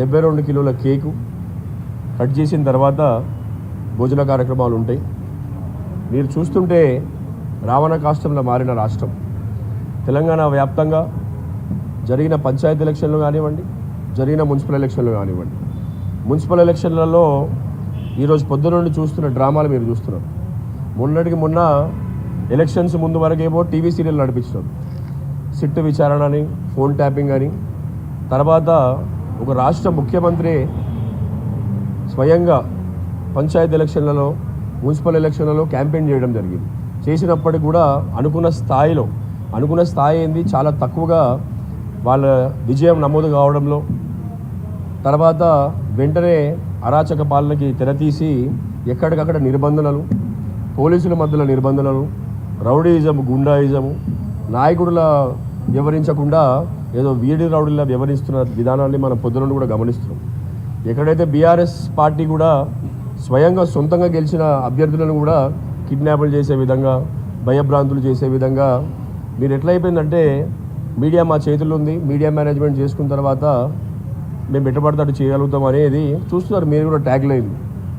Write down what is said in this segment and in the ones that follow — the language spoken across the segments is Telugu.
డెబ్బై రెండు కిలోల కేకు కట్ చేసిన తర్వాత భోజన కార్యక్రమాలు ఉంటాయి. మీరు చూస్తుంటే రావణ కాష్టంలో మారిన రాష్ట్రం. తెలంగాణ వ్యాప్తంగా జరిగిన పంచాయతీ ఎలక్షన్లు కానివ్వండి జరిగిన మున్సిపల్ ఎలక్షన్లు కానివ్వండి. మున్సిపల్ ఎలక్షన్లలో ఈరోజు పొద్దు నుండి చూస్తున్న డ్రామాలు మీరు చూస్తున్నారు. మొన్నటికి మొన్న ఎలక్షన్స్ ముందు వరకేమో టీవీ సీరియల్ నడిపించినారు. సిట్టు విచారణ అని ఫోన్ ట్యాపింగ్ అని తర్వాత ఒక రాష్ట్ర ముఖ్యమంత్రి స్వయంగా పంచాయత్ ఎలక్షన్లలో మున్సిపల్ ఎలక్షన్లలో క్యాంపెయిన్ చేయడం జరిగింది. చేసినప్పటికి కూడా అనుకున్న స్థాయిలో అనుకున్న స్థాయి ఏంది? చాలా తక్కువగా వాళ్ళ విజయం నమోదు కావడంలో తర్వాత వెంటనే అరాచక పాలనకి తెరతీసి ఎక్కడికక్కడ నిర్బంధనలు పోలీసుల మధ్యలో నిర్బంధనలు రౌడీయిజము గుండాయిజము నాయకుడుల వివరించకుండా ఏదో వీడి రౌడీలా వ్యవహరిస్తున్న విధానాన్ని మనం పొద్దున కూడా గమనిస్తున్నాం. ఎక్కడైతే బీఆర్ఎస్ పార్టీ కూడా స్వయంగా సొంతంగా గెలిచిన అభ్యర్థులను కూడా కిడ్నాపులు చేసే విధంగా భయభ్రాంతులు చేసే విధంగా మీరు ఎట్లయిపోయిందంటే మీడియా మా చేతుల్లో ఉంది మీడియా మేనేజ్మెంట్ చేసుకున్న తర్వాత మేము ఎట్టబడితే అటు చేయగలుగుతాం అనేది చూస్తున్నారు. మీరు కూడా tag line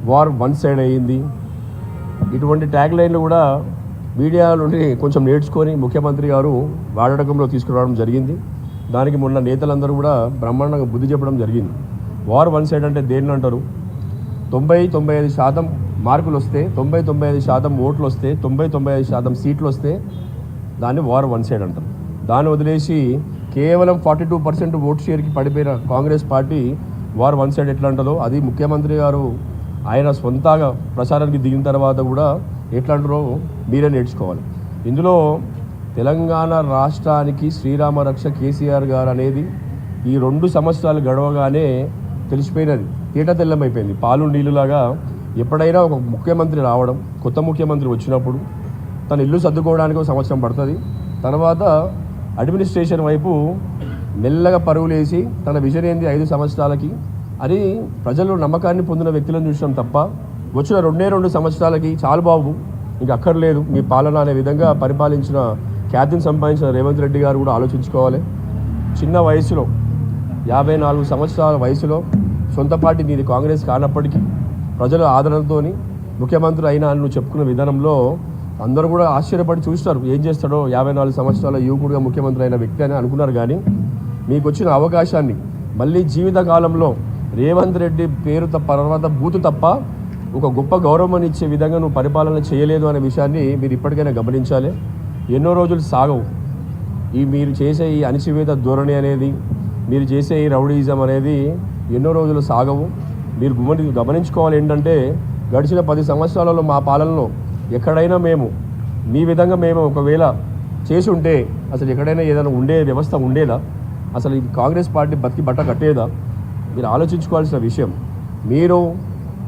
war one side అయ్యింది. ఇటువంటి ట్యాగ్ లైన్లు కూడా మీడియా నుండి కొంచెం నేర్చుకొని ముఖ్యమంత్రి గారు వాడకంలో తీసుకురావడం జరిగింది. దానికి మొన్న నేతలందరూ కూడా బ్రహ్మాండంగా బుద్ధి చెప్పడం జరిగింది. వార్ వన్ సైడ్ అంటే దేన్ని అంటారు? తొంభై తొంభై ఐదు శాతం మార్కులు వస్తే తొంభై తొంభై ఐదు శాతం ఓట్లు వస్తే తొంభై తొంభై ఐదు శాతం సీట్లు వస్తే దాన్ని వార్ వన్ సైడ్ అంటారు. దాన్ని వదిలేసి కేవలం ఫార్టీ టూ పర్సెంట్ ఓట్ షేర్కి పడిపోయిన Congress party war one side ఎట్లా అంటారో అది ముఖ్యమంత్రి గారు ఆయన సొంతగా ప్రచారానికి దిగిన తర్వాత కూడా ఎట్లా అంటారో మీరే నేర్చుకోవాలి. ఇందులో తెలంగాణ రాష్ట్రానికి శ్రీరామ రక్ష కేసీఆర్ గారు అనేది ఈ రెండు సంవత్సరాలు గడవగానే తెలిసిపోయినది. తీట తెల్లమైపోయింది. పాలు నీళ్ళులాగా ఎప్పుడైనా ఒక ముఖ్యమంత్రి రావడం కొత్త ముఖ్యమంత్రి వచ్చినప్పుడు తన ఇల్లు సర్దుకోవడానికి ఒక సంవత్సరం పడుతుంది. తర్వాత అడ్మినిస్ట్రేషన్ వైపు మెల్లగా పరుగులేసి తన విజన్ ఏంది ఐదు సంవత్సరాలకి అని ప్రజలు నమ్మకాన్ని పొందిన వ్యక్తులను చూసినాం తప్ప వచ్చిన రెండే రెండు సంవత్సరాలకి చాలు బాబు ఇంక అక్కర్లేదు. మీ పాలన అనే విధంగా పరిపాలించిన ఖ్యాతిని సంపాదించిన రేవంత్ రెడ్డి గారు కూడా ఆలోచించుకోవాలి. చిన్న వయసులో యాభై నాలుగు సంవత్సరాల వయసులో సొంత పార్టీ నీది కాంగ్రెస్ కానప్పటికీ ప్రజల ఆదరణతోని ముఖ్యమంత్రి అయినా అని నువ్వు చెప్పుకున్న విధానంలో అందరూ కూడా ఆశ్చర్యపడి చూస్తారు. ఏం చేస్తాడో యాభై నాలుగు సంవత్సరాల యువకుడిగా ముఖ్యమంత్రి అయిన వ్యక్తి అని అనుకున్నారు కానీ మీకు వచ్చిన అవకాశాన్ని మళ్ళీ జీవితకాలంలో రేవంత్ రెడ్డి పేరు తప్ప తర్వాత బూతు తప్ప ఒక గొప్ప గౌరవం ఇచ్చే విధంగా నువ్వు పరిపాలన చేయలేదు అనే విషయాన్ని మీరు ఇప్పటికైనా గమనించాలి. ఎన్నో రోజులు సాగవు. ఈ మీరు చేసే ఈ అణిచివేత ధోరణి అనేది మీరు చేసే ఈ రౌడీజం అనేది ఎన్నో రోజులు సాగవు. మీరు గమని గమనించుకోవాలి ఏంటంటే గడిచిన పది సంవత్సరాలలో మా పాలనలో ఎక్కడైనా మేము మీ విధంగా మేము ఒకవేళ చేసి ఉంటే అసలు ఎక్కడైనా ఏదైనా ఉండే వ్యవస్థ ఉండేదా? అసలు ఈ కాంగ్రెస్ పార్టీ బతికి బట్ట కట్టేదా? మీరు ఆలోచించుకోవాల్సిన విషయం. మీరు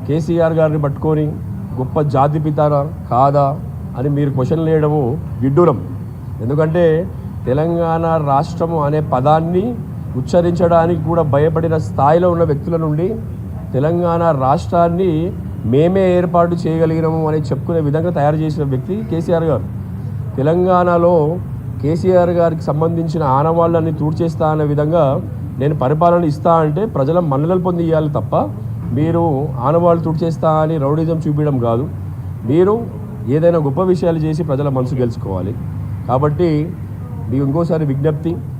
కేసీఆర్ గారిని పట్టుకొని గొప్ప జాతి పితారా కాదా? అని మీరు క్వశ్చన్ వేయడము విడ్డూరం. ఎందుకంటే తెలంగాణ రాష్ట్రము అనే పదాన్ని ఉచ్చరించడానికి కూడా భయపడిన స్థాయిలో ఉన్న వ్యక్తుల నుండి తెలంగాణ రాష్ట్రాన్ని మేమే ఏర్పాటు చేయగలిగినాము అని చెప్పుకునే విధంగా తయారు చేసిన వ్యక్తి కేసీఆర్ గారు. తెలంగాణలో కేసీఆర్ గారికి సంబంధించిన ఆనవాళ్ళని తూడ్చేస్తా అనే విధంగా నేను పరిపాలన ఇస్తా అంటే ప్రజల మన్ననలు పొంది ఇవ్వాలి తప్ప మీరు ఆనవాళ్ళు తుడిచేస్తా అని రౌడిజం చూపించడం కాదు. మీరు ఏదైనా గొప్ప విషయాలు చేసి ప్రజల మనసు గెలుచుకోవాలి. కాబట్టి మీకు ఇంకోసారి విజ్ఞప్తి.